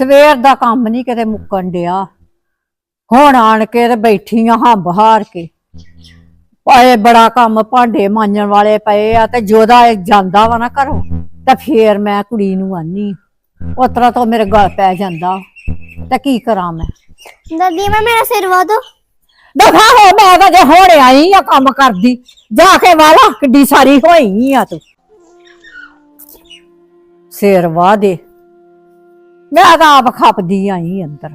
ਸਵੇਰ ਦਾ ਕੰਮ ਨਹੀਂ ਕਿਤੇ ਮੁੱਕਣ ਡਿਆ। ਹੁਣ ਆਣ ਕੇ ਤੇ ਬੈਠੀ ਆ ਹਾਂ ਬਹਾਰ ਕੇ। ਪਾਏ ਬੜਾ ਕੰਮ ਭਾਂਡੇ ਮਾਂਜਣ ਵਾਲੇ ਪਏ ਆ ਤੇ ਜੋਦਾ ਇਹ ਜਾਂਦਾ ਵਾ ਨਾ ਘਰੋਂ ਤੇ ਫੇਰ ਮੈਂ ਕੁੜੀ ਨੂੰ ਆਨੀ। ਉਤਰਾ ਤੋਂ ਮੇਰੇ ਗਲ ਪੈ ਜਾਂਦਾ। ਤੇ ਕੀ ਕਰਾਂ ਮੈਂ? ਦਾਦੀ ਮੈਂ ਮੇਰਾ ਸਿਰ ਵਾ ਦੋ। ਦਫਾ ਹੋ ਮੈਂ ਤਾਂ ਜੇ ਹੋੜੇ ਆਈ ਆ ਕੰਮ ਕਰਦੀ ਜਾ ਕੇ ਵਾਲਾ ਕਿੱਡੀ ਸਾਰੀ ਹੋਈ ਆ ਤੂੰ। ਸਿਰ ਵਾਹ ਦੇ। ਮੈਂ ਤਾਂ ਆਪ ਖਪਦੀ ਆਈ ਅੰਦਰ।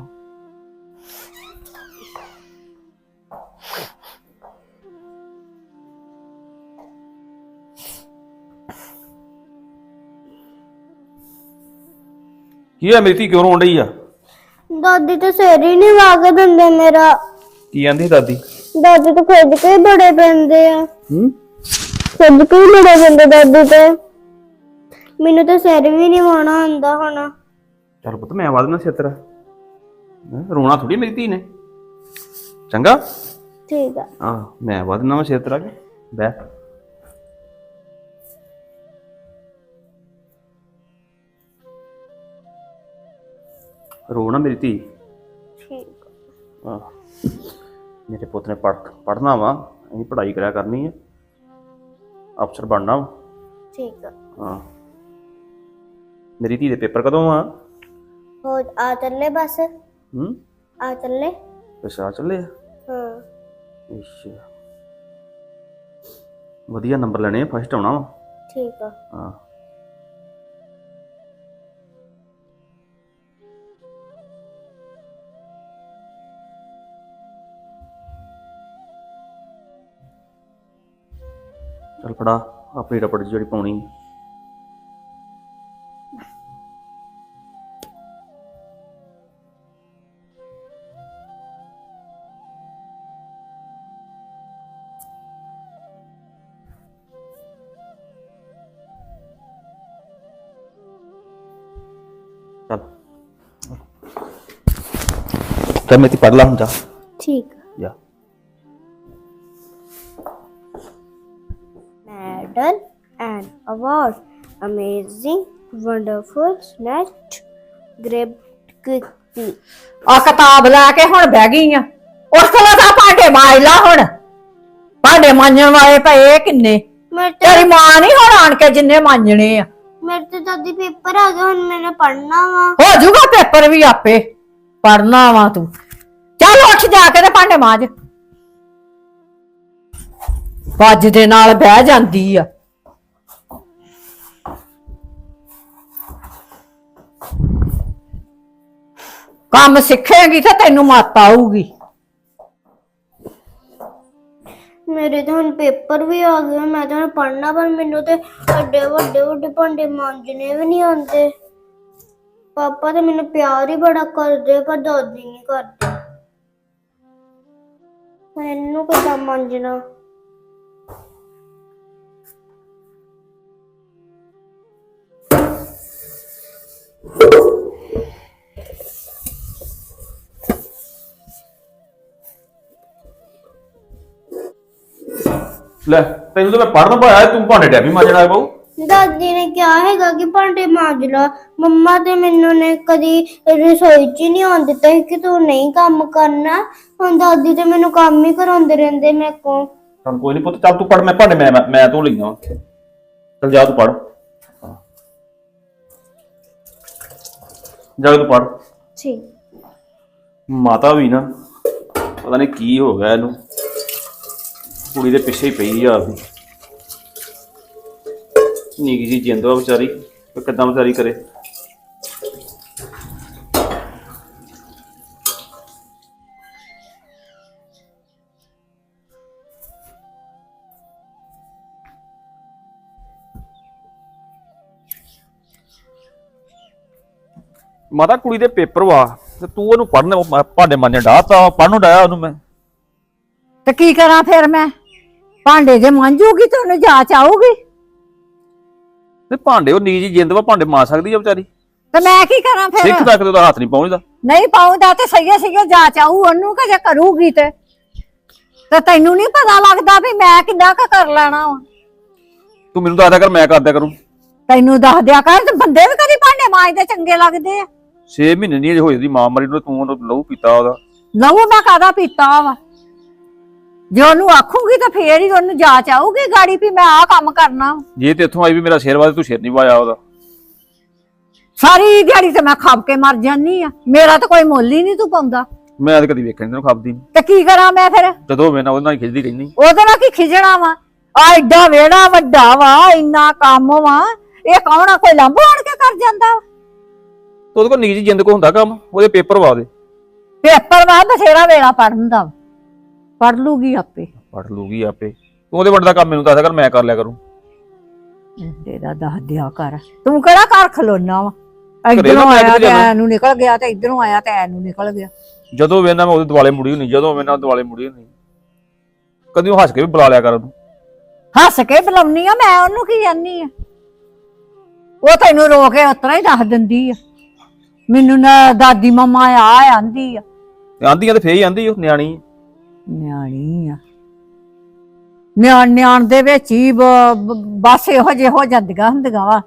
ਕੀ ਹੋਇਆ ਮੇਰੀ ਧੀ ਕਿਉਂ ਰੋਣ ਰਹੀ ਆ? ਦਾਦੀ ਤਾਂ ਸਿਰ ਹੀ ਨਹੀਂ ਵਾ ਕੇ ਦਿੰਦੇ ਮੇਰਾ। ਕੀ ਆਂਦੀ ਦਾਦੀ? ਦਾਦੀ ਤਾਂ ਖੁਦ ਕੇ ਹੀ ਬੜੇ ਪੈਂਦੇ ਆ। ਹੂੰ? ਖੁਦ ਕੇ ਹੀ ਬੜੇ ਪੈਂਦੇ ਦਾਦੀ ਤੇ। ਮੈਨੂੰ ਤਾਂ ਸਿਰ ਵੀ ਨਹੀਂ ਵਾਉਣਾ ਹੁੰਦਾ ਹੁਣ। ਚੱਲ ਪੁੱਤ ਮੈਂ ਆਵਾਜ਼ ਨਾ ਛੇਤਰ ਰੋਣਾ ਥੋੜੀ ਮੇਰੀ ਧੀ ਨੇ। ਚੰਗਾ? ਠੀਕ ਆ। ਆ ਮੈਂ ਆਵਾਜ਼ ਨਾ ਛੇਤਰ ਕੇ ਬੈ ਰੋਣਾ ਮੇਰੀ ਧੀ। ਠੀਕ ਆ। ਮੇਰੇ ਪੁੱਤ ਨੇ ਪੜ੍ਹ ਪੜ੍ਹਨਾ ਵਾ ਅਸੀਂ ਪੜ੍ਹਾਈ ਕਰਿਆ ਕਰਨੀ ਹੈ ਅਫਸਰ ਬਣਨਾ ਵਾ। ਠੀਕ ਆ। ਹਾਂ। ਮੇਰੀ ਧੀ ਦੇ ਪੇਪਰ ਕਦੋਂ ਆ? ਹੋ ਆ ਚੱਲੇ ਬਸ? ਹੂੰ? ਆ ਚੱਲੇ? ਅੱਛਾ ਚੱਲੇ ਆ? ਹਾਂ। ਅੱਛਾ। ਵਧੀਆ ਨੰਬਰ ਲੈਣੇ ਆ ਫਸਟ ਆਉਣਾ ਵਾ। ਠੀਕ ਆ। ਹਾਂ। ਚੱਲ ਫੜਾ ਆਪਣੀ ਰਪੜ ਜਿਹੜੀ ਪਾਉਣੀ। ਚੱਲ। ਮੈਂ ਤੀ ਪੜ ਲਾ ਹੁਣ ਜਾ। ਠੀਕ। ਆ ਜਾ। medal and award. Amazing, wonderful, snatch, grabbed quickly. ਆ ਕਿਤਾਬ ਲੈ ਕੇ ਹੁਣ ਬਹਿ ਗਈ ਆ। ਉਸ ਕੋਲ ਤਾਂ ਭਾਂਡੇ ਮਾਜ ਲਾ ਹੁਣ। ਭਾਂਡੇ ਮਾਂਜਣ ਵਾਲੇ ਪਏ ਕਿੰਨੇ? ਤੇ ਤੇਰੀ ਮਾਂ ਨਹੀਂ ਹੁਣ ਆਣ ਕੇ ਜਿੰਨੇ ਮਾਂਜਣੇ ਆ। ਮੇਰੇ ਤੇ ਦਾਦੀ ਪੇਪਰ ਆ ਗਿਆ ਹੁਣ ਮੈਨੇ ਪੜ੍ਹਨਾ ਵਾ। ਹੋ ਜਾਊਗਾ ਪੇਪਰ ਵੀ ਆਪੇ ਪੜਨਾ ਵਾ ਤੂੰ। ਚੱਲ ਉੱਠ ਜਾ ਕੇ ਤੇ ਭਾਂਡੇ ਮਾਂਜ। ਵੱਜ ਦੇ ਨਾਲ ਬਹਿ ਜਾਂਦੀ ਆ। ਕੰਮ ਸਿੱਖੇਗੀ ਤਾਂ ਤੈਨੂੰ ਮੱਤ ਆਊਗੀ। ਮੇਰੇ ਤਾਂ ਹੁਣ ਪੇਪਰ ਵੀ ਆ ਗਏ ਮੈਂ ਤਾਂ ਹੁਣ ਪੜ੍ਹਨਾ, ਪਰ ਮੈਨੂੰ ਤੇ ਵੱਡੇ ਵੱਡੇ ਵੱਡੇ ਭਾਂਡੇ ਮਾਂਜਣੇ ਵੀ ਨਹੀਂ ਆਉਂਦੇ। ਪਾਪਾ ਤਾਂ ਮੈਨੂੰ ਪਿਆਰ ਹੀ ਬੜਾ ਕਰਦੇ ਪਰ ਦਾਦੀ ਨਹੀਂ ਕਰਦੇ। ਮੈਨੂੰ ਕਿੱਦਾਂ ਮਾਂਜਣਾ? ਲੈ ਤੈਨੂੰ ਤਾਂ ਮੈਂ ਪੜਨ ਪਾਇਆ ਤੂੰ ਭਾਂਡੇ ਡੈਬੀ ਮਾਜਣਾ ਬਾਊ। ਦਾਦੀ ਨੇ ਕਿਹਾ ਹੈਗਾ ਕਿ ਭਾਂਡੇ ਮਾਂਜ ਲਾ। ਮੰਮਾ ਤੇ ਮੈਨੂੰ ਨੇ ਕਦੀ ਰਸੋਈ 'ਚ ਹੀ ਨਹੀਂ ਆਉਣ ਦਿੱਤਾ ਸੀ ਕਿ ਤੂੰ ਨਹੀਂ ਕੰਮ ਕਰਨਾ। ਹੁਣ ਦਾਦੀ ਤੇ ਮੈਨੂੰ ਕੰਮ ਹੀ ਕਰਾਉਂਦੇ ਰਹਿੰਦੇ ਮੇਰੇ ਕੋਲ ਚੱਲ ਕੋਈ ਨਹੀਂ ਪੁੱਤ ਚੱਲ ਤੂੰ ਪੜ ਮੈਂ ਭਾਂਡੇ ਮੈਂ ਮੈਂ- ਮੈਂ ਲਈਆਂ। ਚੱਲ ਜਾ ਤੂੰ ਪੜ ਜਾ ਤੂੰ ਪੜ ਠੀਕ। ਮਾਤਾ ਵੀ ਨਾ ਪਤਾ ਨਹੀਂ ਕੀ ਹੋ ਗਿਆ ਇਹਨੂੰ। ਕੁੜੀ ਦੇ ਪਿੱਛੇ ਹੀ ਪਈ ਆ ਆਪਦੀ ਨਿੱਕੀ ਜੀ ਜਿੰਦਵਾ ਵਿਚਾਰੀ ਕਿੱਦਾਂ ਵਿਚਾਰੀ ਕਰੇ। ਮਾਤਾ ਕੁੜੀ ਦੇ ਪੇਪਰ ਵਾ ਤੇ ਤੂੰ ਉਹਨੂੰ ਪੜਨ ਭਾਂਡੇ ਮਾਂਜਣ ਡਾਤਾ ਪੜਨ ਨੂੰ ਡਾਇਆ ਉਹਨੂੰ ਮੈਂ। ਤੇ ਕੀ ਕਰਾਂ ਫਿਰ ਮੈਂ? ਭਾਂਡੇ ਜੇ ਮਾਂਜੂਗੀ ਤਾਂ ਉਹਨੂੰ ਜਾਚ ਆਊਗੀ। ਤੇ ਭਾਂਡੇ ਉਹ ਨੀਜੀ ਜਿੰਦ ਵਾ ਭਾਂਡੇ ਮਾਂ ਸਕਦੀ ਆ ਵਿਚਾਰੀ। ਤੇ ਮੈਂ ਕੀ ਕਰਾਂ ਫਿਰ? ਸਿੱਖ ਤੱਕ ਤੇ ਉਹਦਾ ਹੱਥ ਨਹੀਂ ਪਹੁੰਚਦਾ ਨਹੀਂ ਪਾਉਂਦਾ ਤੇ ਸਹੀਏ ਸਹੀਏ ਜਾਚ ਆਊ ਉਹਨੂੰ ਕਿ ਜੇ ਕਰੂਗੀ ਤੇ? ਤੇ ਤੈਨੂੰ ਨਹੀਂ ਪਤਾ ਲੱਗਦਾ ਵੀ ਮੈਂ ਕਿੱਦਾਂ ਕੁ ਕਰ ਲੈਣਾ ਵਾ। ਤੂੰ ਮੈਨੂੰ ਦੱਸ ਦਿਆ ਕਰ ਮੈਂ ਕਰ ਦਿਆ ਕਰੂੰ। ਤੈਨੂੰ ਦੱਸ ਦਿਆ ਕਰ ਤੇ ਬੰਦੇ ਵੀ ਕਦੀ ਭਾਂਡੇ ਮਾਂਜਦੇ ਚੰਗੇ ਲੱਗਦੇ ਆ। 6 ਮਹੀਨੇ ਨਹੀਂ ਅਜੇ ਹੋਈ ਦੀ ਮਾਂ ਮਰੀ ਨੂੰ ਤੂੰ ਉਹਨੂੰ ਲਹੂ ਪੀਤਾ ਉਹਦਾ। ਲਹੂ ਮੈਂ ਕਾਦਾ ਪੀਤਾ ਵਾ? ਜੇ ਉਹਨੂੰ ਆਖੂਗੀ ਤਾਂ ਫੇਰ ਹੀ ਉਹਨੂੰ ਜਾਚ ਆਊਗੀ ਗਾੜੀ ਵੀ ਮੈਂ ਆਹ ਕੰਮ ਕਰਨਾ। ਜੇ ਤੇ ਇੱਥੋਂ ਆਈ ਵੀ ਮੇਰਾ ਸਿਰ ਵਾਦੇ ਤੂੰ ਸਿਰ ਨਹੀਂ ਵਾਇਆ ਉਹਦਾ। ਸਾਰੀ ਦਿਹਾੜੀ ਤੇ ਮੈਂ ਖਾਪ ਕੇ ਮਰ ਜਾਨੀ ਆ। ਮੇਰਾ ਤਾਂ ਕੋਈ ਮੁੱਲ ਹੀ ਨਹੀਂ ਤੂੰ ਪਾਉਂਦਾ। ਮੈਂ ਤਾਂ ਕਦੀ ਵੇਖਣ ਤੈਨੂੰ ਖਾਬਦੀ ਨੀ। ਤੇ ਕੀ ਕਰਾਂ ਮੈਂ ਫਿਰ? ਜਦੋਂ ਮੈਂ ਨਾ ਉਹਦੇ ਨਾਲ ਹੀ ਖਿੱਚਦੀ ਰਹਿੰਦੀ ਉਹਦੇ ਨਾਲ ਕੀ ਖਿਜਣਾ ਵਾ? ਆ ਐਡਾ ਵੇੜਾ ਵੱਡਾ ਵਾ ਇੰਨਾ ਕੰਮ ਵਾ। ਇਹ ਕੌਣ ਆ? ਕੋਈ ਲੰਬੋ ਆਣ ਕੇ ਕਰ ਜਾਂਦਾ ਵਾ? ਤੇ ਉਹਦੇ ਕੋਲ ਨਿੱਜੀ ਜਿੰਦ ਕੋ ਹੁੰਦਾ ਕੰਮ ਉਹਦੇ ਪੇਪਰ ਵਾ ਦੇ। ਪੇਪਰ ਵਾ ਬਥੇਰਾ ਵੇਲਾ ਪੜਨ ਦਾ ਪੜ ਲੂਗੀ ਆਪੇ। ਪੜ ਲੂਗੀ ਆਪੇ। ਤੂੰ ਉਹਦੇ ਵੱਡਾ ਕੰਮ ਮੈਨੂੰ ਦੱਸ ਕਰ ਮੈਂ ਕਰ ਲਿਆ ਕਰੂੰ। ਤੇਰਾ ਦੱਸ ਦਿਆ ਕਰ। ਤੂੰ ਕਿਹੜਾ ਘਰ ਖਲੋਨਾ ਵਾ? ਇਧਰੋਂ ਆਇਆ ਤੇ? ਐਨੂੰ ਨਿਕਲ ਗਿਆ ਤੇ ਇਧਰੋਂ ਆਇਆ ਤੇ ਐਨੂੰ ਨਿਕਲ ਗਿਆ। ਜਦੋਂ ਵੇਨਾ ਮੈਂ ਉਹਦੇ ਦੁਆਲੇ ਮੁੜੀ ਹੁੰਦੀ ਜਦੋਂ ਵੇਨਾ ਦੁਆਲੇ ਮੁੜੀ ਹੁੰਦੀ ਕਦੀ ਉਹ ਹੱਸ ਕੇ ਵੀ ਬੁਲਾ ਲਿਆ ਕਰ ਉਹਨੂੰ। ਹੱਸ ਕੇ ਬੁਲਾਉਣੀ ਆ ਮੈਂ ਉਹਨੂੰ ਕੀ ਜਾਨੀ ਆ? ਉਹ ਤੈਨੂੰ ਰੋ ਕੇ ਉਤਰਾ ਹੀ ਦੱਸ ਦਿੰਦੀ ਆ। ਮੈਨੂੰ ਨਾ ਦਾਦੀ ਮਮਾ ਆ ਆਂਦੀ ਆ। ਤੇ ਆਂਦੀਆਂ ਤੇ ਫੇਰ ਹੀ ਆਂਦੀ ਉਹ ਨਿਆਣੀ। ਆ। ਨਿਆਣੀ ਆ। ਨਿਆਣ ਨਿਆਣ ਦੇ ਵਿੱਚ ਹੀ ਬ- ਬ- ਬਸ ਇਹੋ ਜਿਹੇ ਹੋ ਜਾਂਦੀਆਂ ਹੁੰਦੀਆਂ ਵਾ।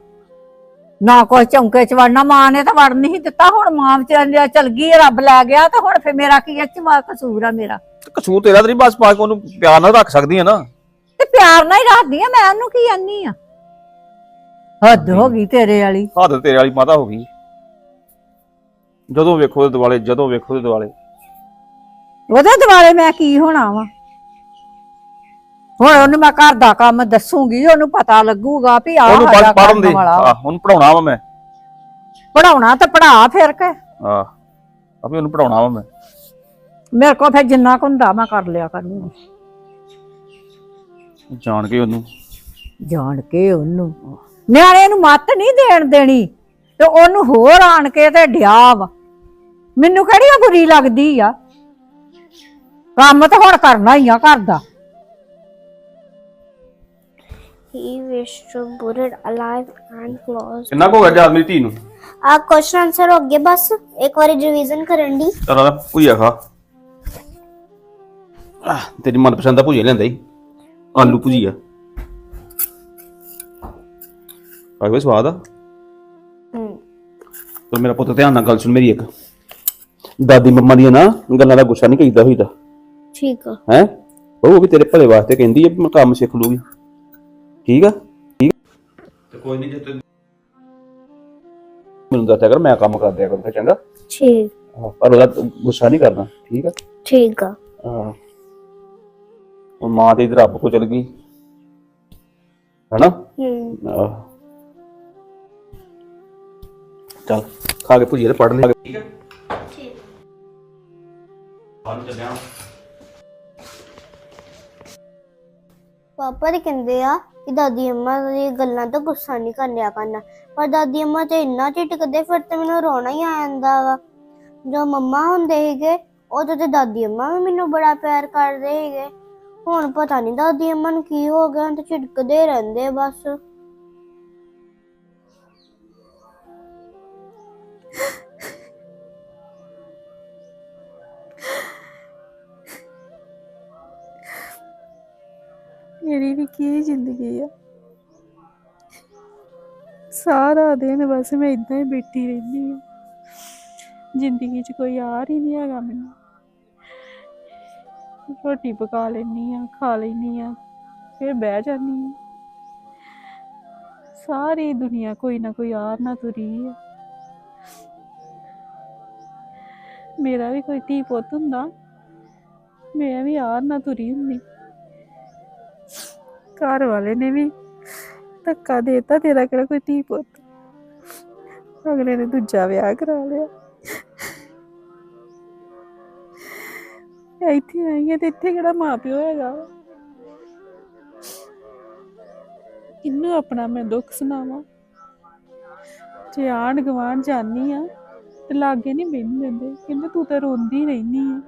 ਨਾ ਕੋਈ ਚੌਂਕੇ ਚ ਵੜਨਾ ਮਾਂ ਨੇ ਤਾਂ ਵੜ ਨਹੀਂ ਦਿੱਤਾ। ਹੁਣ ਮਾਂ ਵਿਚਾਰੀ ਚਲ ਗਈ ਰੱਬ ਲੈ ਗਿਆ ਤੇ ਹੁਣ ਫੇ ਮੇਰਾ ਕੀ ਅੱਛ ਮਾ ਕਸੂਰ ਆ ਮੇਰਾ। ਤੇ ਕਸੂਰ ਤੇਰਾ ਤਾਂ ਨਹੀਂ ਬਸ ਪਾ ਕੇ ਉਹਨੂੰ ਪਿਆਰ ਨਾਲ ਰੱਖ ਸਕਦੀ ਆ ਨਾ। ਤੇ ਪਿਆਰ ਨਾਲ ਹੀ ਰੱਖਦੀ ਆ ਮੈਂ ਉਹਨੂੰ ਕੀ ਆਨੀ ਆ? ਹੱਦ ਹੋ ਗਈ ਤੇਰੇ ਵਾਲੀ। ਹੱਦ ਤੇਰੇ ਵਾਲੀ ਮਾਤਾ ਹੋ ਗਈ। ਜਦੋਂ ਵੇਖੋ ਉਹਦੇ ਦੁਆਲੇ ਜਦੋਂ ਵੇਖੋ ਉਹਦੇ ਦੁਆਲੇ। ਉਹਦੇ ਦੁਆਲੇ ਮੈਂ ਕੀ ਹੋਣਾ ਵਾ? ਹੁਣ ਉਹਨੂੰ ਮੈਂ ਘਰ ਦਾ ਕੰਮ ਦੱਸੂਗੀ ਉਹਨੂੰ ਪਤਾ ਲੱਗੂਗਾ ਵੀ ਆਹ ਉਹਨੂੰ ਸਾਡਾ ਪੜਨ ਦੇ। ਵਾਲਾ ਵਾ। ਆਹ ਉਹਨੂੰ ਪੜਾਉਣਾ ਵਾ ਮੈਂ। ਪੜਾਉਣਾ ਤਾਂ ਪੜਾ ਫਿਰ ਕੇ। ਆਹ ਆਪੇ ਉਹਨੂੰ ਪੜਾਉਣਾ ਵਾ ਮੈਂ। ਮੇਰੇ ਕੋਲ ਫਿਰ ਜਿੰਨਾ ਕੁ ਹੁੰਦਾ ਮੈਂ ਕਰ ਲਿਆ ਕਰੂੰਗੀ। ਜਾਣ ਕੇ ਉਹਨੂੰ। ਜਾਣ ਕੇ ਉਹਨੂੰ। ਨਿਆਣੇ ਨੂੰ ਮੱਤ ਨਹੀਂ ਦੇਣ ਦੇਣੀ ਤੇ ਉਹਨੂੰ ਹੋਰ ਆਣ ਕੇ ਤੇ ਡਿਆ ਵਾ। ਮੈਨੂੰ ਕਿਹੜੀ ਉਹ ਬੁਰੀ ਲੱਗਦੀ ਆ? ਕੰਮ ਤਾਂ ਹੁਣ ਕਰਨਾ ਹੀ ਆ ਘਰ ਦਾ। He wished to put it alive and close. ਕਿੰਨਾ ਕੋ ਹੋ ਗਿਆ ਮੇਰੀ ਧੀ ਨੂੰ? ਆ ਕੁਐਸਚਨ ਆਨਸਰ ਹੋ ਗਏ ਬਸ। ਇੱਕ ਵਾਰੀ ਰਿਵੀਜ਼ਨ ਕਰਨ ਦੀ। ਚਲ ਭੁਜੀਆ ਖਾ। ਆਹ, ਤੇਰੀ ਮਨਪਸੰਦ ਦਾ ਭੁਜੀਆ ਲੈਂਦਾ ਹੀ ਆਲੂ ਭੁਜੀਆ। ਆ ਵੇ ਸਵਾਦ ਆ। ਹੂੰ। ਪਰ ਮੇਰਾ ਪੁੱਤ ਧਿਆਨ ਨਾਲ ਗੱਲ ਸੁਣ ਮੇਰੀ ਇੱਕ। ਦਾਦੀ ਮੰਮਾ ਦੀਆਂ ਨਾ ਗੱਲਾਂ ਦਾ ਗੁੱਸਾ ਨਹੀਂ ਕਰੀਦਾ ਹੋਈਦਾ। ਠੀਕ ਆ। ਹੈ? ਉਹ ਵੀ ਤੇਰੇ ਭਲੇ ਵਾਸਤੇ ਕਹਿੰਦੀ ਹੈ ਵੀ ਮੈਂ ਕੰਮ ਸਿੱਖ ਲੂਗੀ। ਠੀਕ ਆ? ਠੀਕ ਤੇ ਕੋਈ ਨਹੀਂ ਜੇ ਤੂੰ ਮੈਨੂੰ ਦੱਸਿਆ ਕਰ ਮੈਂ ਕੰਮ ਕਰ ਦਿਆ ਕਰੂੰ ਚੰਗਾ? ਠੀਕ। ਹਾਂ, ਪਰ ਉਹਦਾ ਗੁੱਸਾ ਨਹੀਂ ਕਰਨਾ ਠੀਕ ਆ? ਠੀਕ ਆ। ਹਾਂ। ਉਹ ਮਾਂ ਤੇ ਇਧਰ ਰੱਬ ਕੋ ਚਲ ਗਈ। ਹੈਨਾ? ਹੂੰ। ਆਹ। ਚੱਲ ਖਾ ਕੇ ਭੁਜੀਆ ਤੇ ਪੜ ਲੈ ਠੀਕ ਹੈ ਠੀਕ। ਪੜ ਚੱਲਿਆ ਪਾਪਾ ਦੇ ਕਹਿੰਦੇ ਆ ਕਿ ਦਾਦੀ ਅੰਮਾ ਦੀ ਗੱਲਾਂ ਤੋਂ ਗੁੱਸਾ ਨਹੀਂ ਕਰਨਿਆ ਕਰਨਾ। ਪਰ ਦਾਦੀ ਅੰਮਾ ਤੇ ਇੰਨਾ ਝਿਟਕਦੇ ਫਿਰ ਤੇ ਮੈਨੂੰ ਰੋਣਾ ਹੀ ਆ ਜਾਂਦਾ ਵਾ। ਜੋ ਮੰਮਾ ਹੁੰਦੇ ਸੀਗੇ, ਉਦੋਂ ਤੇ ਦਾਦੀ ਅੰਮਾ ਵੀ ਮੈਨੂੰ ਬੜਾ ਪਿਆਰ ਕਰਦੇ ਸੀਗੇ। ਹੁਣ ਪਤਾ ਨਹੀਂ ਦਾਦੀ ਅੰਮਾ ਨੂੰ ਕੀ ਹੋ ਗਿਆ, ਹੁਣ ਤੇ ਝਿੜਕਦੇ ਰਹਿੰਦੇ ਬਸ। ਕੀ ਜ਼ਿੰਦਗੀ ਆ? ਸਾਰਾ ਦਿਨ ਬਸ ਮੈਂ ਇਦਾਂ ਹੀ ਬੈਠੀ ਰਹਿੰਦੀ ਆ। ਜ਼ਿੰਦਗੀ 'ਚ ਕੋਈ ਯਾਰ ਹੀ ਨਹੀਂ ਹੈਗਾ ਮੈਨੂੰ। ਰੋਟੀ ਪਕਾ ਲੈਣੀ ਆ, ਖਾ ਲੈਣੀ ਆ, ਫਿਰ ਬਹਿ ਜਾਂਦੀ ਆ। ਸਾਰੀ ਦੁਨੀਆ ਕੋਈ ਨਾ ਕੋਈ ਯਾਰ ਨਾ ਤੁਰੀ ਆ। ਮੇਰਾ ਵੀ ਕੋਈ ਧੀ ਪੁੱਤ ਹੁੰਦਾ, ਮੈਂ ਵੀ ਯਾਰ ਨਾ ਤੁਰੀ ਹੁੰਦੀ। ਘਰ ਵਾਲੇ ਨੇ ਵੀ ਧੱਕਾ ਦੇਤਾ ਤੇਰਾ ਕਿਹੜਾ ਕੋਈ ਧੀ ਪੁੱਤ। ਅਗਲੇ ਨੇ ਦੂਜਾ ਵਿਆਹ ਕਰਾ ਲਿਆ। ਇੱਥੇ ਆਈ ਹੈ ਤੇ ਇੱਥੇ ਕਿਹੜਾ ਮਾਪਿਓ ਹੈਗਾ ਇਹਨੂੰ ਆਪਣਾ ਮੈਂ ਦੁੱਖ ਸੁਣਾਵਾਂ। ਜੇ ਆਣ ਗਵਾਣ ਜਾਨੀ ਆ ਤੇ ਲਾਗੇ ਨਹੀਂ ਬਹਿਣ ਦਿੰਦੇ ਕਹਿੰਦੇ ਤੂੰ ਤਾਂ ਰੋਂਦੀ ਰਹਿਨੀ ਆ।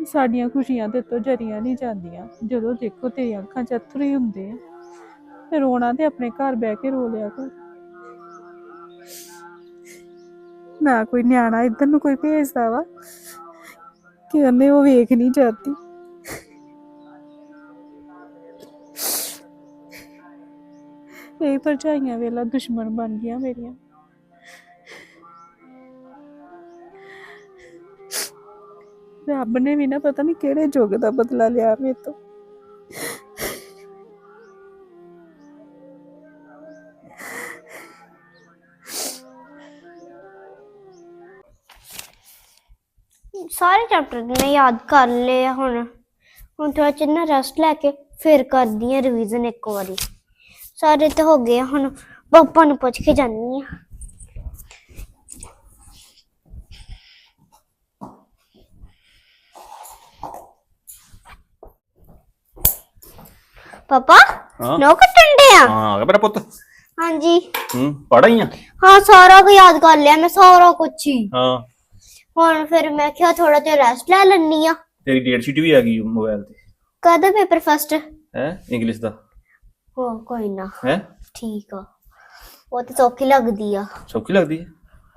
ਸਾਡੀਆਂ ਖੁਸ਼ੀਆਂ ਤੇ ਤੋਂ ਜਰੀਆਂ ਨਹੀਂ ਜਾਂਦੀਆਂ। ਜਦੋਂ ਦੇਖੋ ਤੇਰੀਆਂ ਅੱਖਾਂ 'ਚ ਅਥਰੂ ਹੀ ਹੁੰਦੇ ਆ ਰੋਣਾ ਤੇ ਆਪਣੇ ਘਰ ਬਹਿ ਕੇ ਰੋ ਲਿਆ ਕਰ। ਨਾ ਕੋਈ ਨਿਆਣਾ ਇੱਧਰ ਨੂੰ ਕੋਈ ਭੇਜਦਾ ਵਾ, ਕਿ ਉਹਨੇ ਉਹ ਵੇਖ ਨਹੀਂ ਜਾਂਦੀ। ਇਹ ਭਰਜਾਈਆਂ ਵੇਲਾ ਦੁਸ਼ਮਣ ਬਣ ਗਈਆਂ ਮੇਰੀਆਂ। ਰੱਬ ਨੇ ਵੀ ਨਾ ਪਤਾ ਨਹੀਂ ਕਿਹੜੇ ਜੁਗ ਦਾ ਬਦਲਾ ਲਿਆ ਮੇਰੇ ਤੋਂ। ਸਾਰੇ ਚੈਪਟਰ ਮੈਂ ਯਾਦ ਕਰ ਲਏ ਆ ਹੁਣ। ਹੁਣ ਥੋੜਾ ਚਿੰਨਾ ਰੈਸਟ ਲੈ ਕੇ ਫਿਰ ਕਰਦੀ ਆ ਰਿਵੀਜ਼ਨ ਇੱਕ ਵਾਰੀ। ਸਾਰੇ ਤੇ ਹੋ ਗਏ ਆ, ਹੁਣ ਪਾਪਾ ਨੂੰ ਪੁੱਛ ਕੇ ਜਾਨੀ ਆ। ਪਾਪਾ ਹਾਂ। ਨੋ ਕੱਟਣ ਦੇ ਆ ਹਾਂ ਆ ਗਿਆ ਮੇਰਾ ਪੁੱਤ? ਹਾਂਜੀ। ਹੂੰ ਪੜਾ ਹੀ ਆ ਹਾਂ ਸਾਰਾ ਕੁਝ ਯਾਦ ਕਰ ਲਿਆ ਮੈਂ ਸਾਰਾ ਕੁਝ ਹੀ। ਹਾਂ। ਹੁਣ ਫਿਰ ਮੈਂ ਕਿਹਾ ਥੋੜਾ ਜਿਹਾ ਰੈਸਟ ਲੈ ਲੈਣੀ ਆ ਤੇਰੀ ਡੇਟ ਸ਼ੀਟ ਵੀ ਆ ਗਈ ਮੋਬਾਈਲ ਤੇ। ਕਦਾ ਪੇਪਰ ਫਸਟ ਹੈ ਇੰਗਲਿਸ਼ ਦਾ। ਹੋ ਕੋਈ ਨਾ। ਹੈ? ਠੀਕ ਆ। ਉਹ ਤੇ ਸੌਖੀ ਲੱਗਦੀ ਆ। ਸੌਖੀ ਲੱਗਦੀ ਹੈ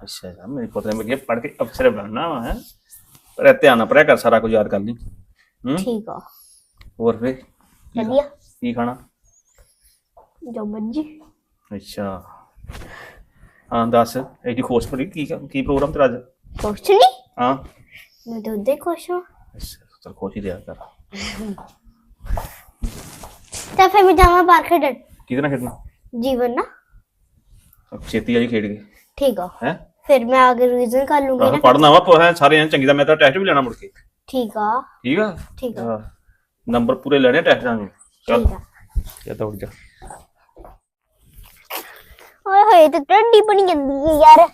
ਅੱਛਾ ਅੱਛਾ ਮੇਰੇ ਪੁੱਤ ਨੇ ਮੈਂ ਪੜ ਕੇ ਅਫਸਰ ਬਣਨਾ ਵਾ ਹੈ? ਪਰ ਧਿਆਨ ਨਾਲ ਪੜਿਆ ਕਰ ਸਾਰਾ ਕੁਝ ਯਾਦ ਕਰ ਲਈ। ਹੂੰ? ਠੀਕ ਆ। ਹੋਰ ਫੇ ਵਧੀਆ। ਕੀ ਖਾਣਾ? ਜੋ ਮਰਜ਼ੀ ਅੱਛਾ। ਹਾਂ ਦੱਸ ਇਹਦੀ ਖੋਜ ਪੜੀ ਕੀ ਕੀ ਪ੍ਰੋਗਰਾਮ ਤੇਰਾ ਅੱਜ? ਕੁਛ ਨਹੀਂ ਹਾਂ। ਮੈਂ ਤਾਂ ਉਦੇ ਖੁਸ਼ ਹਾਂ। ਅੱਛਾ ਚਲ ਖੁਸ਼ ਹੀ ਰਿਹਾ ਕਰ। ਤਾਂ ਫਿਰ ਮੈਂ ਜਾਵਾਂ ਬਾਹਰ ਖੇਡਣ। ਕਿਹਦੇ ਨਾਲ ਖੇਡਣਾ? ਜੀਵਨ ਨਾ ਛੇਤੀ ਵਾਲੀ ਖੇਡ ਗਏ ਠੀਕ ਆ। ਹੈ? ਫਿਰ ਮੈਂ ਆਗੇ ਰਿਵੀਜ਼ਨ ਕਰ ਲੂੰਗੀ ਨਾ। ਪੜਨਾ ਵਾ ਪੜਨਾ ਸਾਰੇ ਐਨ ਚੰਗੀ ਦਾ ਮੈਂ ਤਾਂ ਟੈਸਟ ਵੀ ਲੈਣਾ ਮੁੜ ਕੇ। ਠੀਕ ਆ। ਠੀਕ ਆ? ਠੀਕ ਆ। ਨੰਬਰ ਪੂਰੇ ਲੈਣੇ ਟੈਸਟ ਦਾ ਨੂੰ। ਚੱਲ। ਆ। ਤਾਂ ਉੱਠ ਜਾ। ਓਏ ਹੋਏ ਤੇ ਟੱਡੀ ਬਣੀ ਜਾਂਦੀ ਹੈ ਯਾਰ।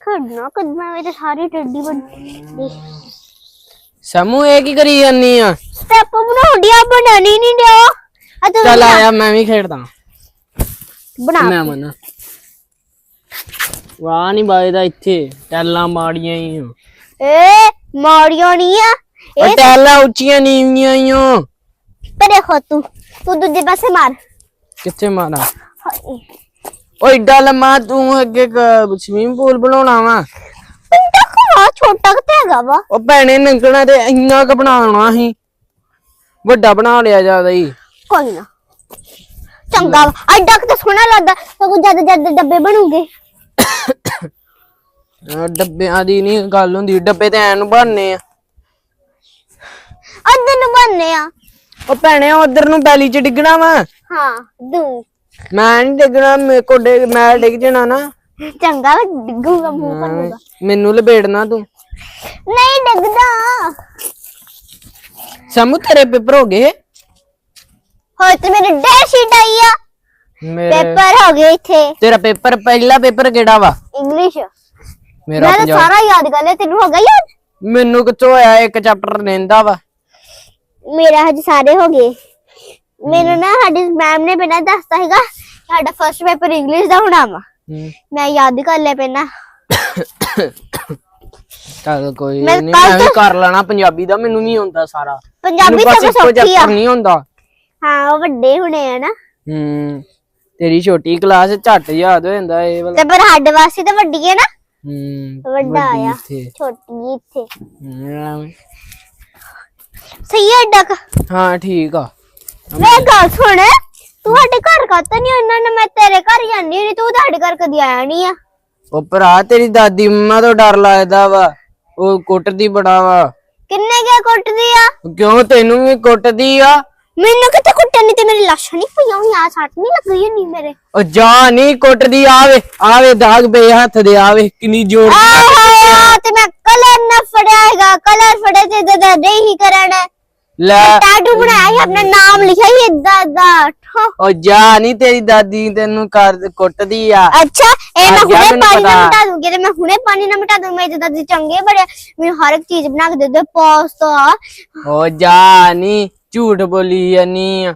ਖੜਨਾ ਕਦਮਾਂ ਵਿੱਚ ਸਾਰੀ ਟੱਡੀ ਬਣੀ ਸਮੂ ਇਹ ਕੀ ਕਰੀ ਜਾਨੀ ਆ? ਸਟੈਪ ਬਣਾਉਂਦਿਆ ਬਣਾਣੀ ਨਹੀਂ ਆ ਤੂੰ ਚੱਲ ਆਇਆ ਮੈਂ ਵੀ ਖੇਡਦਾ। ਬਣਾ। ਮੈਂ ਮਨ। ਵਾਹ ਨਹੀਂ ਬਾਜਦਾ ਇੱਥੇ ਟੈਲਾਂ ਮਾੜੀਆਂ ਹੀ ਏ ਮਾੜੀਆਂ ਨਹੀਂ ਆ। ਇਹ ਟੈਲਾਂ ਉੱਚੀਆਂ ਨੀਵੀਆਂ ਹੀ ਓ। ਪਰੇ ਹੋ ਤੂੰ ਤੂੰ ਦੂਜੇ ਪਾਸੇ ਮਾਰ। ਕਿੱਥੇ ਮਾਰਾਂ? ਹਾਏ। ਓ ਏਡਾ ਲੰਮਾ ਤੂੰ ਅੱਗੇ ਸਵਿਮਿੰਗ ਪੂਲ ਬਣਾਉਣਾ ਵਾ। ਖਾ ਛੋਟਾ ਕਿਤੇ ਹੈਗਾ ਵਾ। ਉਹ ਭੈਣੇ ਨੰਗਣਾ ਤੇ ਇੰਨਾ ਕ ਬਣਾਉਣਾ ਸੀ। ਵੱਡਾ ਬਣਾ ਲਿਆ ਜ਼ਿਆਦਾ ਹੀ ਕੋਈ ਨਾ। ਚੰਗਾ ਵਾ। ਐਡਾ ਕਿ ਤਾਂ ਸੋਹਣਾ ਲੱਗਦਾ ਸਗੋਂ ਜਦ ਜਦ ਡੱਬੇ ਬਣੂਗੇ। ਅਹ ਡੱਬਿਆਂ ਦੀ ਨਹੀਂ ਗੱਲ ਹੁੰਦੀ ਡੱਬੇ ਤੇ ਐਨ ਬਣਨੇ ਆ। ਅੱਧ ਨੂੰ ਬਣਨੇ ਆ। ਉਹ ਭੈਣੇ ਉਧਰ ਨੂੰ ਬੈਲੀ ਚ ਡਿੱਗਣਾ ਵਾ। ਹਾਂ ਦੂ ਮੈਂ ਨਹੀਂ ਡਿੱਗਣਾ ਮੇਰੇ ਕੋ ਡਿੱਗ ਮੈਂ ਡਿੱਗ ਜਾਣਾ ਨਾ। ਚੰਗਾ ਡਿੱਗੂਗਾ ਮੂੰਹ ਬਣੂਗਾ ਮੈਨੂੰ ਲਪੇੜਨਾ ਤੂੰ। ਨਹੀਂ ਡਿੱਗਦਾ। ਸਮੂ ਤੇਰੇ ਪੇਪਰ ਹੋ ਗਏ ਹੋਏ ਤੇ ਮੇਰੇ ਡੇ ਸ਼ੀਟ ਆਈ ਆ। ਮੇਰੇ ਪੇਪਰ ਹੋ ਗਏ ਇੱਥੇ। ਤੇਰਾ ਪੇਪਰ ਪਹਿਲਾ ਪੇਪਰ ਕਿਹੜਾ ਵਾ? ਇੰਗਲਿਸ਼। ਮੇਰਾ ਮੈਂ ਤਾਂ ਪੰਜਾਬ। ਸਾਰਾ ਯਾਦ ਕਰ ਲਿਆ ਤੈਨੂੰ ਹੋ ਗਿਆ ਯਾਦ? ਮੈਨੂੰ ਕਿਥੋਂ ਹੋਇਆ ਇੱਕ ਚੈਪਟਰ ਰਹਿੰਦਾ ਵਾ। ਮੇਰਾ ਹਜੇ ਸਾਰੇ ਹੋ ਗਏ। ਮੈਨੂੰ ਨਾ ਸਾਡੀ ਮੈਮ ਨੇ ਪਹਿਲਾਂ ਦੱਸਤਾ ਸੀਗਾ ਸਾਡਾ ਫਰਸਟ ਪੇਪਰ ਇੰਗਲਿਸ਼ ਦਾ ਹੋਣਾ ਵਾ। ਮੈਂ ਯਾਦ ਕਰ ਲਿਆ ਪਹਿਲਾਂ। ਚੱਲ ਕੋਈ ਮੈਂ ਨਹੀਂ ਕੱਲ੍ਹ ਮੈਂ ਵੀ ਤੋਂ- ਕਰ ਲੈਣਾ ਪੰਜਾਬੀ ਦਾ ਮੈਨੂੰ ਨਹੀਂ ਆਉਂਦਾ ਸਾਰਾ। ਪੰਜਾਬੀ ਮੈਨੂੰ ਬਸ ਇੱਕੋ ਸੌਖੀ ਆ। ਨਹੀਂ ਆਉਂਦਾ। ਹਾਂ ਉਹ ਵੱਡੇ ਹੋਣੇ ਆ ਨਾ। ਹੂੰ ਤੇਰੀ ਛੋਟੀ ਕਲਾਸ ਝੱਟ ਯਾਦ ਹੋ ਜਾਂਦਾ ਇਹ ਵਾਲਾ। ਤੇ ਪਰ ਸਾਡੇ ਵਾਸਤੇ ਤਾਂ ਵੱਡੀ ਹੈ ਨਾ। ਹੂੰ ਵੱਡਾ ਵੱਡੀ ਆ ਇੱਥੇ। ਛੋਟੀ ਇੱਥੇ। ਹੂੰ, ਸਹੀ ਹੈ ਡਕ ਹਾਂ ਠੀਕ ਆ। ਮੈਂ ਗੱਲ ਸੁਣ। ਤੂੰ ਸਾਡੇ ਘਰ ਕਾਤਾ ਨਹੀਂ ਉਹਨਾਂ ਨੇ ਮੈਂ ਤੇਰੇ ਘਰ ਜਾਂਦੀ ਨਹੀਂ ਤੂੰ ਸਾਡੇ ਘਰ ਕਦੀ ਆਇਆ ਨਹੀਂ ਆ। ਉਹ ਭਰਾ ਤੇਰੀ ਦਾਦੀ ਮੰਮਾ ਤੋਂ ਡਰ ਲੱਗਦਾ ਵਾ। ਉਹ ਕੁੱਟਦੀ ਬੜਾ ਵਾ। ਕਿੰਨੇ ਗਿਆ ਕੁੱਟਦੀ ਆ? ਕਿਉਂ ਤੈਨੂੰ ਵੀ ਕੁੱਟਦੀ ਆ? ਮੈਨੂੰ ਕਿਤੇ ਕੁੱਟਣ ਨਹੀਂ ਤੇ ਮੇਰੀ ਲਾਸ਼ ਨਹੀਂ ਪਈਆਂ ਹੋਈਆਂ ਸੱਟ ਨਹੀਂ ਲੱਗੀ ਨਹੀਂ ਮੇਰੇ। ਉਹ ਜਾ ਨਹੀਂ ਕੁੱਟਦੀ ਆਵੇ ਆਵੇ ਦਾਗ ਪਏ ਹੱਥ ਦੇ ਆਵੇ ਕਿੰਨੀ ਜ਼ੋਰ ਦੀ ਤੇ ਮੈਂ ਕਲਰ ਨਾ ਫੜਿਆ ਹੈਗਾ ਕਲਰ ਫੜੇ ਤੇ ਦਦਾ ਨਹੀਂ ਕਰਨਾ। ਲੈ। ਟੈਟੂ ਬਣਾਇਆ ਸੀ ਆਪਣਾ ਨਾਮ ਲਿਖਿਆ ਸੀ ਏਦਾਂ ਦਾ ਠੋ। ਉਹ ਜਾ ਨਹੀਂ ਤੇਰੀ ਦਾਦੀ ਤੈਨੂੰ ਕਰ ਕੁੱਟਦੀ ਆ। ਅੱਛਾ ਇਹ ਮੈਂ ਹੁਣੇ ਪਾਣੀ ਨਾਲ। ਮਿਟਾ ਦੂੰਗੀ ਤੇ ਮੈਂ ਹੁਣੇ ਪਾਣੀ ਨਾਲ ਮਿਟਾ ਦੂੰਗੀ ਮੇਰੇ ਦਾਦੀ ਚੰਗੇ ਬੜੇ ਮੈਨੂੰ ਹਰ ਇੱਕ ਚੀਜ਼ ਬਣਾ ਕੇ ਦੇ ਦੇ ਪਾਸਤਾ। ਉਹ ਜਾ ਨਹੀਂ ਝੂਠ ਬੋਲੀ ਜਾਨੀ ਆ।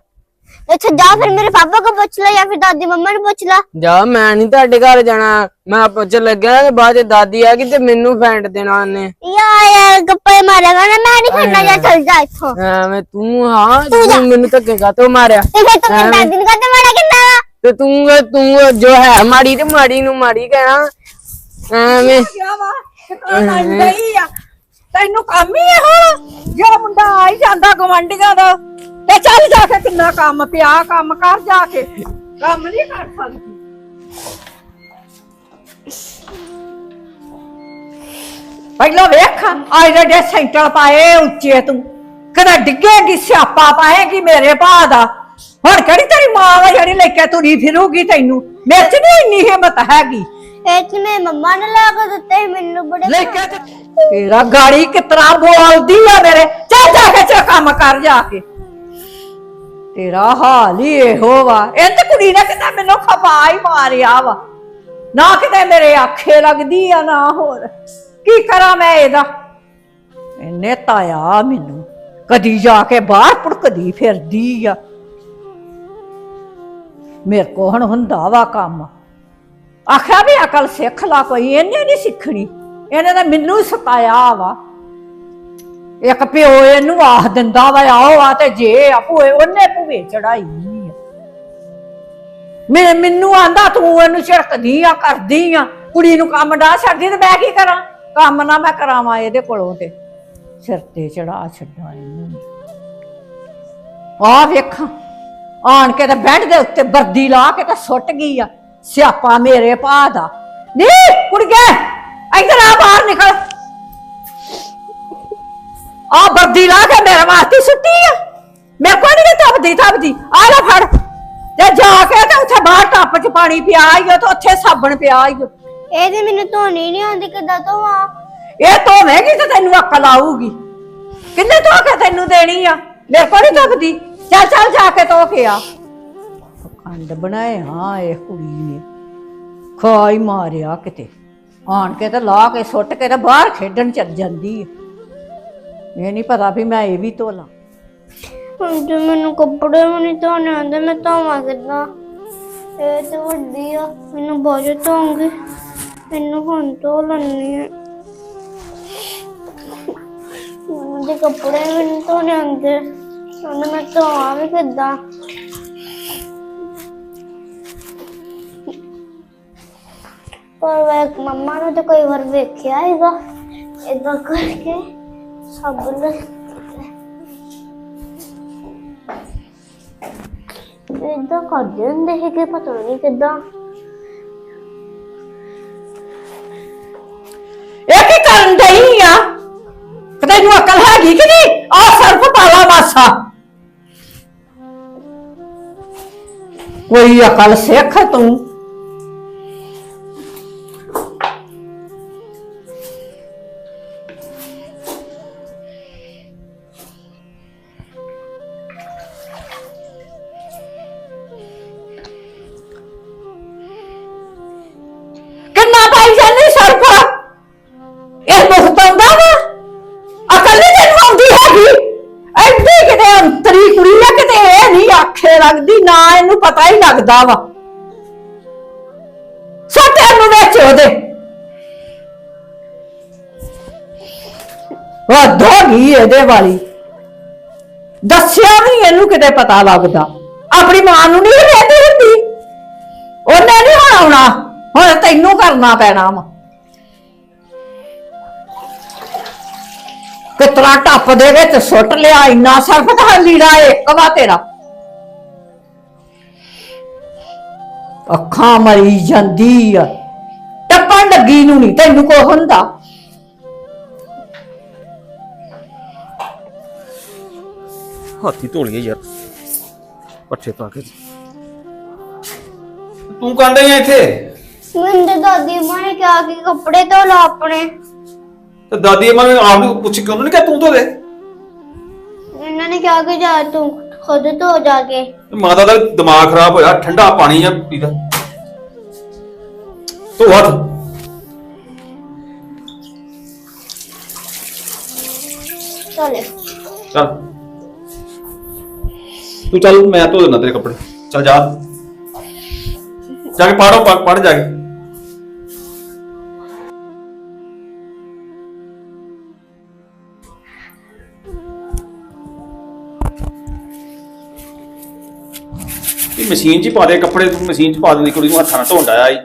ਅੱਛਾ ਜਾ ਫਿਰ ਮੇਰੇ ਪਾਪਾ ਕੋ ਪੁੱਛ ਲੈ ਜਾਂ ਫਿਰ ਦਾਦੀ ਮੰਮਾ ਨੂੰ ਪੁੱਛ ਲੈ। ਜਾ ਮੈਂ ਨਹੀਂ ਤੁਹਾਡੇ ਘਰ ਜਾਣਾ। ਮੈਂ ਪੁੱਛ ਲੱਗਿਆ ਤੇ ਬਾਅਦ ਚ ਦਾਦੀ ਆ ਗਈ ਤੇ ਮੈਨੂੰ ਫੈਂਟ ਦੇਣਾ ਉਹਨੇ। ਯਾਰ ਯਾਰ ਗੱਪੇ ਮਾਰੇਗਾ ਨਾ ਮੈਂ ਨਹੀਂ ਖੇਡਣਾ ਜਾ ਚੱਲ ਜਾ ਇੱਥੋਂ। ਐਵੇਂ ਤੂੰ ਹਾਂ ਤੂੰ ਮੈਨੂੰ ਧੱਕੇ ਕਾਤੋਂ ਮਾਰਿਆ? ਤੇ ਫਿਰ ਤੂੰ ਮੇਰੀ ਦਾਦੀ ਨੂੰ ਕਹਤੇ ਮਾਰਾ ਕਿੰਨਾ ਵਾ? ਤੇ ਤੂੰ ਤੂੰ ਜੋ ਹੈ ਮਾੜੀ ਤੇ ਮਾੜੀ ਨੂੰ ਮਾੜੀ ਕਹਿਣਾ। ਐਵੇਂ। ਕਿਆ ਵਾ? ਕਿਤਾਂ ਨਹੀਂ ਆ। ਤੈਨੂੰ ਕੰਮ ਹੀ ਇਹੋ ਜੋ ਮੁੰਡਾ ਆ ਹੀ ਜਾਂਦਾ ਗਵੰਡੀਆਂ ਦਾ। ਤੇ ਚੱਲ ਜਾ ਕੇ ਕਿੰਨਾ ਕੰਮ ਪਿਆ, ਕੰਮ ਕਰ ਜਾ ਕੇ। ਕੰਮ ਨਹੀਂ ਕਰ ਸਕਦੀ। ਪਹਿਲਾਂ ਵੇਖ ਆਈ ਦੇ ਸੈਂਟਰ ਪਾਏ ਉੱਚੇ ਤੂੰ। ਕਦੇ ਡਿੱਗੇਗੀ, ਸਿਆਪਾ ਪਾਏਗੀ ਮੇਰੇ ਭਾ ਦਾ। ਹੁਣ ਕਿਹੜੀ ਤੇਰੀ ਮਾਂ ਵਾ ਜਿਹੜੀ ਲੈ ਕੇ ਤੁਰੀ ਫਿਰੂਗੀ ਤੈਨੂੰ? ਮੇਰੇ ਚ ਨਹੀਂ ਇੰਨੀ ਹਿੰਮਤ ਹੈਗੀ। ਇਹ ਚ ਮੈਂ ਮੰਮਾ ਨੇ ਲਾ ਕੇ ਦਿੱਤੇ ਸੀ ਮੈਨੂੰ ਬੜੇ ਲੈ ਕੇ ਤੇ ਤੇਰਾ ਗਾੜੀ ਕਿਤਨਾ ਬੋਲਦੀ ਆ ਮੇਰੇ? ਚੱਲ ਜਾ ਕੇ ਚਾ ਕੰਮ ਕਰ ਜਾ ਕੇ। ਤੇਰਾ ਹਾਲ ਹੀ ਇਹੋ ਵਾ। ਇਹ ਤੇ ਕੁੜੀ ਨੇ ਕਿਤੇ ਮੈਨੂੰ ਖਪਾ ਹੀ ਮਾਰਿਆ ਵਾ। ਨਾ ਕਿਤੇ ਮੇਰੇ ਆਖੇ ਲੱਗਦੀ ਆ ਨਾ ਹੋਰ। ਕੀ ਕਰਾਂ ਮੈਂ ਇਹਦਾ? ਇਹਨੇ ਤਾਇਆ ਮੈਨੂੰ। ਕਦੀ ਜਾ ਕੇ ਬਾਹਰ ਪੁੜਕਦੀ ਫਿਰਦੀ ਆ। ਮੇਰੇ ਕੋ ਹੁਣ ਹੁੰਦਾ ਵਾ ਕੰਮ। ਆਖਿਆ ਵੀ ਅਕਲ ਸਿੱਖ ਲਾ ਕੋਈ, ਇਹਨੇ ਨਹੀਂ ਸਿੱਖਣੀ। ਇਹਨੇ ਤਾਂ ਮੈਨੂੰ ਸਤਾਇਆ ਵਾ। ਇੱਕ ਪਿਓ ਇਹਨੂੰ ਆਖ ਦਿੰਦਾ ਵਾ, ਆਓ ਆ ਤੇ ਜੇ ਆ ਭੂਏ, ਉਹਨੇ ਭੂਏ ਚੜਾਈ ਮੈਂ ਮੈਨੂੰ ਆਂਦਾ, ਤੂੰ ਇਹਨੂੰ ਝੜਕਦੀ ਆ, ਕਰਦੀ ਆ। ਕੁੜੀ ਨੂੰ ਕੰਮ ਡਾ ਛੱਡਦੀ ਤੇ ਮੈਂ ਕੀ ਕਰਾਂ? ਕੰਮ ਨਾ ਮੈਂ ਕਰਾਵਾਂ ਇਹਦੇ ਕੋਲੋਂ ਤੇ। ਸਿਰ ਤੇ ਚੜਾ ਛੱਡਾਂ ਇਹਨੂੰ। ਆ ਵੇਖਾਂ, ਆਣ ਕੇ ਤੇ ਬੈੱਡ ਦੇ ਉੱਤੇ ਵਰਦੀ ਲਾ ਕੇ ਤਾਂ ਸੁੱਟ ਗਈ ਆ। ਸਿਆਪਾ ਮੇਰੇ ਭਾ ਦਾ। ਨੀ ਕੁੜੀਏ ਇੱਧਰ ਆ ਬਾਹਰ ਨਿਕਲ। ਆ ਵਰਦੀ ਲਾ ਕੇ ਮੇਰੇ ਵਾਸਤੇ ਸੁੱਟੀ ਆ। ਮੈਂ ਕੋਈ ਨਹੀਂ ਤਪਦੀ ਤਪਦੀ। ਆ ਲੈ ਫੜ। ਤੇ ਜਾ ਕੇ ਤੇ ਉੱਥੇ ਬਾਹਰ ਟੱਪ 'ਚ ਪਾਣੀ ਪਿਆ ਈ ਤੇ ਉੱਥੇ ਸਾਬਣ ਪਿਆ ਈ ਓ। ਇਹ ਤੇ ਮੈਨੂੰ ਧੋਣੀ ਨਹੀਂ ਆਉਂਦੀ ਕਿੱਦਾਂ ਧੋਵਾਂ? ਇਹ ਧੋਵੇਂਗੀ ਤੇ ਤੈਨੂੰ ਅਕਲ ਆਊਗੀ। ਕਿੰਨੇ ਧੋ ਕੇ ਤੈਨੂੰ ਦੇਣੀ ਆ? ਮੇਰੇ ਕੋਲ ਨਹੀਂ ਧੁੱਪਦੀ ਚੱਲ ਚੱਲ ਜਾ ਕੇ ਧੋ ਕੇ ਆ। ਖੰਡ ਬਣਾਏ, ਹਾਂ, ਇਹ ਕੁੜੀ ਨੇ। ਖਾਈ ਮਾਰਿਆ ਕਿਤੇ। ਆਣ ਕੇ ਤੇ ਲਾ ਕੇ ਸੁੱਟ ਕੇ ਤੇ ਬਾਹਰ ਖੇਡਣ ਚੱਲ ਜਾਂਦੀ ਹੈ ਇਹ ਨਹੀਂ ਪਤਾ ਵੀ ਮੈਂ ਇਹ ਵੀ ਧੋ ਹੁਣ ਤੇ ਮੈਨੂੰ ਕੱਪੜੇ ਵੀ ਨਹੀਂ ਧੋਣੇ ਆਉਂਦੇ, ਮੈਂ ਧੋਵਾਂ ਕਿੱਦਾਂ? ਇਹ ਤੇ ਵੱਡੀ ਆ, ਮੈਨੂੰ ਬਾਅਦ ਧੋਉਂਗੀ ਮੈਨੂੰ ਹੁਣ ਧੋ ਲੈਣੀ ਹੈ ਮੈਨੂੰ ਦੇ ਕੱਪੜੇ ਵੀ ਨਹੀਂ ਧੋਣੇ ਆਉਂਦੇ। ਹੁਣ ਮੈਂ ਧੋਵਾਂ ਵੀ ਕਿੱਦਾਂ? ਪਰ ਵੇ ਮੰਮਾ ਨੂੰ ਤਾਂ ਕੋਈ ਵਾਰ ਵੇਖਿਆ ਹੈਗਾ ਇਦਾਂ ਕਰਕੇ ਸਾਬਣ ਇਦਾਂ ਕਰਦੇ ਹੁੰਦੇ ਹੈਗੇ ਪਤਾ ਨਹੀਂ ਕਿੱਦਾਂ ਇਹ ਕੀ ਕਰਨ ਡਈ ਆ ਤੇ ਤੈਨੂੰ ਅਕਲ ਹੈਗੀ ਕਿ ਨਹੀਂ ਆ ਸਰਫ ਪਾਲਾ ਮਾਸਾ ਕੋਈ ਅਕਲ ਸਿੱਖ ਤੂੰ ਲੱਗਦਾ ਵਾ। ਸੱਤੇ ਨੂੰ ਵਿੱਚ ਉਹਦੇ। ਉਹ ਦੋਗੀ ਇਹਦੇ ਵਾਲੀ। ਦੱਸਿਆ ਵੀ ਇਹਨੂੰ ਕਿਤੇ ਪਤਾ ਲੱਗਦਾ। ਆਪਣੀ ਮਾਂ ਨੂੰ ਨਹੀਂ ਰਹਿੰਦੀ ਹੁੰਦੀ। ਉਹਨੇ ਨਹੀਂ ਹੁਣ ਆਉਣਾ। ਹੁਣ ਤੈਨੂੰ ਕਰਨਾ ਪੈਣਾ ਵਾ। ਕਿਤਰਾ ਟੱਪ ਦੇ ਵਿੱਚ ਸੁੱਟ ਲਿਆ। ਇੰਨਾ ਸਰਫ ਤਾਂ ਲੀੜਾ ਇੱਕ ਵਾ ਤੇਰਾ। ਅੱਖਾਂ ਮਰੀ ਜਾਂਦੀ ਆ। ਟੱਪਣ ਲੱਗੀ ਨੂੰ ਨਹੀਂ ਤੈਨੂੰ ਕੋ ਹੁੰਦਾ? ਹੱਥੀ ਧੋ ਲਈਏ ਯਾਰ। ਪੱਠੇ ਪਾ ਕੇ। ਤੂੰ ਕਾਂਡਾ ਹੀ ਇੱਥੇ? ਮੈਨੂੰ ਤੇ ਦਾਦੀ ਮਾਂ ਨੇ ਕਿਹਾ ਕਿ ਕੱਪੜੇ ਧੋ ਲਾ ਆਪਣੇ। ਤੇ ਦਾਦੀ ਮਾਂ ਨੇ ਆਪ ਨੂੰ ਪੁੱਛ ਕੇ ਉਹਨੂੰ ਨਹੀਂ ਕਿਹਾ ਤੂੰ ਧੋ ਦੇ ਇਹਨਾਂ ਨੇ ਕਿਹਾ ਕਿ ਜਾ ਤੂੰ ਖੁਦ ਧੋ ਜਾ ਕੇ। ਮਾਤਾ ਦਾ ਦਿਮਾਗ ਖਰਾਬ ਹੋਇਆ ਠੰਡਾ ਪਾਣੀ ਆ ਪੀਦਾ। ਤੂੰ ਹੱਥ। ਚਲੇ। ਚੱਲ। ਤੂੰ ਚੱਲ ਮੈਂ ਧੋ ਦਿੰਦਾ ਤੇਰੇ ਕੱਪੜੇ। ਚੱਲ ਜਾ। ਜਾ ਕੇ ਪੜੋ ਪੜ ਜਾ ਕੇ। ਮਸ਼ੀਨ 'ਚ ਹੀ ਪਾ ਦੇ, ਕੱਪੜੇ ਮਸ਼ੀਨ 'ਚ ਪਾ ਦਿੰਦੀ ਕੁੜੀ ਨੂੰ, ਹੱਥਾਂ ਨਾਲ ਧੋਣ ਡਾਇਆ ਈ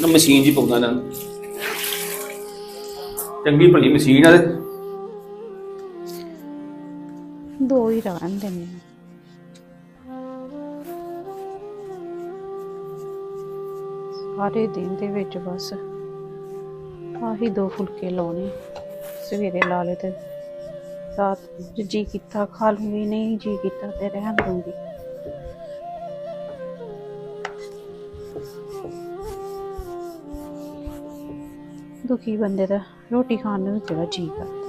ਨਾ ਮਸ਼ੀਨ 'ਚ ਹੀ ਪਾਉਂਦਾ ਇਹਨਾਂ ਚੰਗੀ ਭਲੀ ਮਸ਼ੀਨ ਆ ਤੇ। ਦੋ ਹੀ ਰਹਿਣ ਦਿੰਦੇ ਆ। ਸਾਰੇ ਦਿਨ ਦੇ ਵਿੱਚ ਬਸ ਆਹੀ ਦੋ ਫੁਲਕੇ ਲਾਉਣੇ ਸਵੇਰੇ ਲਾ ਲਏ ਤੇ ਰਾਤ ਜੀ ਕੀਤਾ ਖਾ ਲੂੰਗੀ ਨਹੀਂ ਜੀ ਕੀਤਾ ਤੇ ਰਹਿਣ ਦੂੰਗੀ ਦੁਖੀ ਬੰਦੇ ਦਾ ਰੋਟੀ ਖਾਣ ਨੂੰ ਵੀ ਜੀ ਕਰਦਾ।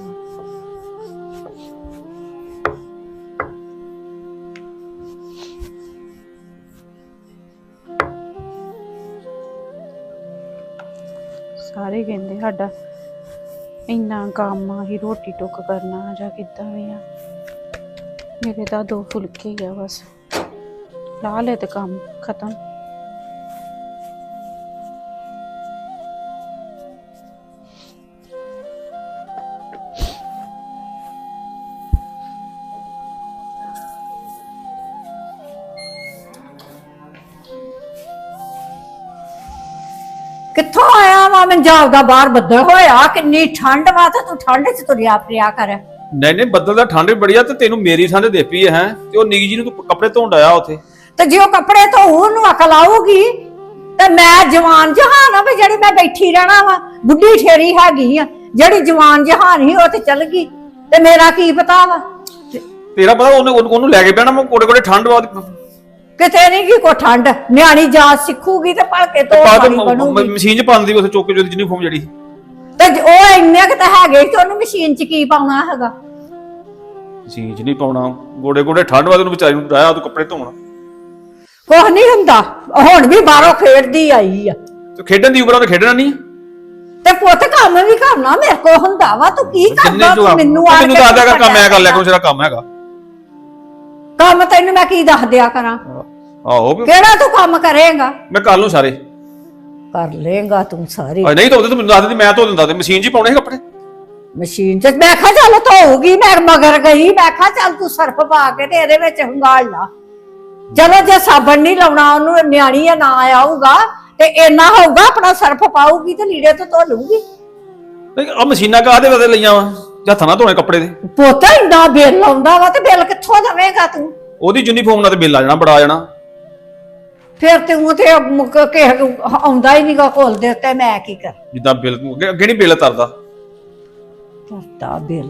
ਸਾਰੇ ਕਹਿੰਦੇ ਸਾਡਾ ਇੰਨਾ ਕੰਮ ਆ ਹੀ ਰੋਟੀ ਟੁੱਕ ਕਰਨਾ ਜਾਂ ਕਿੱਦਾਂ ਵੀ ਆ। ਮੇਰੇ ਤਾਂ ਦੋ ਫੁਲਕੇ ਹੀ ਆ ਬਸ। ਲਾ ਲੈ ਤੇ ਕੰਮ, ਖਤਮ। ਵਾ ਮੈਂ ਜਾਪਦਾ ਬਾਹਰ ਬੱਦਲ ਹੋਇਆ ਕਿੰਨੀ ਠੰਡ ਵਾ ਤੇ ਤੂੰ ਠੰਡ 'ਚ ਤੁਰਿਆ ਫਿਰਿਆ ਕਰ। ਨਹੀਂ ਨਹੀਂ ਬੱਦਲ ਦਾ ਠੰਡ ਵੀ ਬੜੀ ਆ ਤੇ ਤੈਨੂੰ ਮੇਰੀ ਸੰਦ ਦੇ ਪਈ ਹੈ? ਤੇ ਉਹ ਨਿੱਕੀ ਜੀ ਨੂੰ ਤੂੰ ਕੱਪੜੇ ਧੋਣ ਆਇਆ ਉੱਥੇ। ਤੇ ਜੇ ਉਹ ਕੱਪੜੇ ਤੋਂ ਉਹਨੂੰ ਅਕਲ ਆਊਗੀ ਤੇ ਮੈਂ ਜਵਾਨ ਜਹਾਨ ਆ ਵੀ ਜਿਹੜੀ ਮੈਂ ਬੈਠੀ ਰਹਿਣਾ ਵਾ ਬੁੱਢੀ ਠੇਰੀ ਹੈਗੀ ਆ ਜਿਹੜੀ ਜਵਾਨ ਜਹਾਨ ਹੀ ਉਹ ਤੇ ਚੱਲ ਗਈ। ਤੇ ਮੇਰਾ ਕੀ ਪਤਾ ਵਾ? ਤੇਰਾ ਪਤਾ ਉਹਨੇ ਉਹਨੂੰ ਲੈ ਕੇ ਪੈਣਾ ਮੈਂ ਕੋੜੇ ਕੋੜੇ ਠੰਡ ਬਾਅਦ ਕਿਤੇ ਨਹੀਂ ਕੀ ਕੋ ਠੰਡ। ਨਿਆਣੀ ਜਾਚ ਸਿੱਖੂਗੀ ਤੇ ਭਲਕੇ ਤੋਂ ਬਣੂਗੀ। ਮਸ਼ੀਨ ਚ ਪਾਉਂਦੀ ਉੱਥੇ ਚੁੱਕ ਕੇ ਜਿਹਦੀ ਯੂਨੀਫਾਰਮ ਜਿਹੜੀ ਤੇ ਜ- ਉਹ ਇੰਨੇ ਕਿ ਤਾਂ ਹੈਗੇ ਤੇ ਉਹਨੂੰ ਮਸ਼ੀਨ 'ਚ ਕੀ ਪਾਉਣਾ ਹੈਗਾ? ਮਸ਼ੀਨ ਚ ਨਹੀਂ ਪਾਉਣਾ। ਗੋੜੇ ਗੋੜੇ ਠੰਡ ਬਾਅਦ ਉਹਨੂੰ ਵਿਚਾਰੀ ਨੂੰ ਡਾਇਆ ਤੂੰ ਕੱਪੜੇ ਧੋਣ। ਕੁਛ ਨਹੀਂ ਹੁੰਦਾ। ਹੁਣ ਵੀ ਬਾਹਰੋਂ ਖੇਡਦੀ ਆਈ ਆ। ਤੇ ਖੇਡਣ ਦੀ ਉਮਰ ਉਹਨੇ ਖੇਡਣਾ ਨਹੀਂ ਤੇ ਪੁੱਤ ਕੰਮ ਵੀ ਕਰਨਾ ਮੇਰੇ ਕੋ ਹੁੰਦਾ ਵਾ। ਤੂੰ ਕੀ ਕਰਦਾ? ਤੂੰ ਤੂੰ ਮੈਨੂੰ ਆ ਮੈਨੂੰ ਕੇ ਦੱਸ ਦਿਆ ਕਰ ਕੰਮ ਐ ਕਰ ਲਿਆ ਕੋਈ ਤੇਰਾ ਕੰਮ ਹੈਗਾ। ਕੰਮ ਤੈਨੂੰ ਮੈਂ ਕੀ ਦੱਸ ਦਿਆ ਕਰਾਂ? ਆਹੋ ਵੀ ਕਿਹੜਾ ਤੂੰ ਕੰਮ ਕਰੇਗਾ? ਮੈਂ ਕਰ ਲੂੰ ਸਾਰੇ। ਕਰ ਲੇਗਾ ਤੂੰ ਸਾਰੇ। ਆ ਨਹੀਂ ਧੋਦੇ ਤੂੰ ਮੈਨੂੰ ਦੱਸ ਦਿੰਦੀ ਮੈਂ ਧੋ ਦਿੰਦਾ ਤੇ ਮਸ਼ੀਨ 'ਚ ਹੀ ਪਾਉਣੇ ਸੀ ਕੱਪੜੇ। ਮਸ਼ੀਨ 'ਚ ਮੈਂ ਕਿਹਾ ਚੱਲ ਧੋਊਗੀ ਮੈਂ ਮਗਰ ਗਈ ਮੈਂ ਕਿਹਾ ਚੱਲ ਤੂੰ ਸਰਫ ਪਾ ਕੇ ਤੇ ਇਹਦੇ ਵਿੱਚ ਹੰਗਾਲ ਲਾ। ਚਲੋ ਜੇ ਸਾਬਣ ਨਹੀਂ ਲਾਉਣਾ ਉਹਨੂੰ ਨਿਆਣੀ ਆ ਨਾ ਆਊਗਾ ਤੇ ਇੰਨਾ ਹੋਊਗਾ ਆਪਣਾ ਸਰਫ ਪਾਊਗੀ ਤੇ ਲੀੜੇ ਤੋਂ ਧੋ ਲੂਗੀ ਨਹੀਂ ਆ ਮਸ਼ੀਨਾਂ ਕਾਹਦੇ ਵਾਸਤੇ ਲਈਆਂ ਵਾ? ਜਾਂ ਥਣਾ ਧੋਣੇ ਕੱਪੜੇ ਦੇ? ਪੋਤਾ ਇੰਨਾ ਬਿੱਲ ਆਉਂਦਾ ਵਾ ਤੇ ਬਿੱਲ ਕਿੱਥੋਂ ਦੇਵੇਂਗਾ ਤੂੰ? ਉਹਦੀ ਯੂਨੀਫਾਰਮ ਨਾਲ ਤੇ ਬਿੱਲ ਆ ਜਾਣਾ ਬੜਾ ਆ ਜਾਣਾ। ਫਿਰ ਤੇ ਉਹ ਤੇ ਮੁੱਕ ਕੇ ਆਉਂਦਾ ਹੀ ਨਹੀਂਗਾ ਕੋਲ ਦੇ ਉੱਤੇ ਮੈਂ ਕੀ ਕਰ? ਜਿੱਦਾਂ ਬਿੱਲ ਨਹੀਂ ਬਿੱਲ ਤਰਦਾ? ਕਰਤਾ ਬਿੱਲ।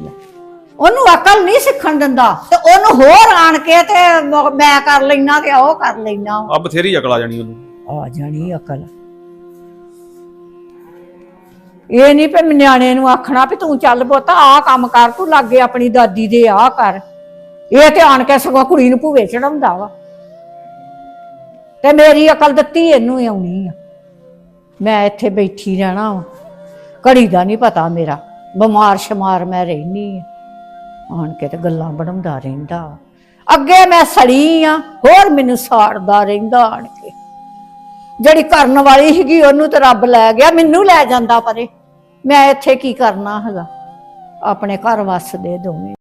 ਉਹਨੂੰ ਅਕਲ ਨਹੀਂ ਸਿੱਖਣ ਦਿੰਦਾ ਤੇ ਉਹਨੂੰ ਹੋਰ ਆਣ ਕੇ ਤੇ ਮ- ਮੈਂ ਕਰ ਲੈਣਾ ਤੇ ਉਹ ਕਰ ਲੈਣਾ ਆ ਬਥੇਰੀ ਅਕਲ ਆ ਜਾਣੀ ਉਹਨੂੰ। ਆ ਜਾਣੀ ਅਕਲ। ਇਹ ਨਹੀਂ ਪੇ ਨਿਆਣੇ ਨੂੰ ਆਖਣਾ ਵੀ ਤੂੰ ਚੱਲ ਪੁੱਤ, ਆਹ ਕੰਮ ਕਰ, ਤੂੰ ਲਾਗੇ ਆਪਣੀ ਦਾਦੀ ਦੇ ਆਹ ਕਰ। ਇਹ ਤੇ ਆਣ ਕੇ ਸਗੋਂ ਕੁੜੀ ਨੂੰ ਭੂਵੇ ਚੜਾਉਂਦਾ ਵਾ। ਤੇ ਮੇਰੀ ਅਕਲ ਦਿੱਤੀ ਇਹਨੂੰ ਹੀ ਆਉਣੀ ਆ। ਮੈਂ ਇੱਥੇ ਬੈਠੀ ਰਹਿਣਾ ਵਾ। ਘੜੀ ਦਾ ਨਹੀਂ ਪਤਾ ਮੇਰਾ। ਬਿਮਾਰ ਸ਼ਮਾਰ ਮੈਂ ਰਹਿਨੀ ਆ। ਆਣ ਕੇ ਤੇ ਗੱਲਾਂ ਬਣਾਉਂਦਾ ਰਹਿੰਦਾ। ਵਾ। ਅੱਗੇ ਮੈਂ ਸੜੀ ਆ, ਹੋਰ ਮੈਨੂੰ ਸਾੜਦਾ ਰਹਿੰਦਾ ਆਣ ਕੇ। ਜਿਹੜੀ ਕਰਨ ਵਾਲੀ ਸੀਗੀ, ਉਹਨੂੰ ਤੇ ਰੱਬ ਲੈ ਗਿਆ, ਮੈਨੂੰ ਲੈ ਜਾਂਦਾ ਪਰੇ। ਮੈਂ ਇੱਥੇ ਕੀ ਕਰਨਾ ਹੈਗਾ? ਆਪਣੇ ਘਰ ਵਸਦੇ ਦੋਵੇਂ।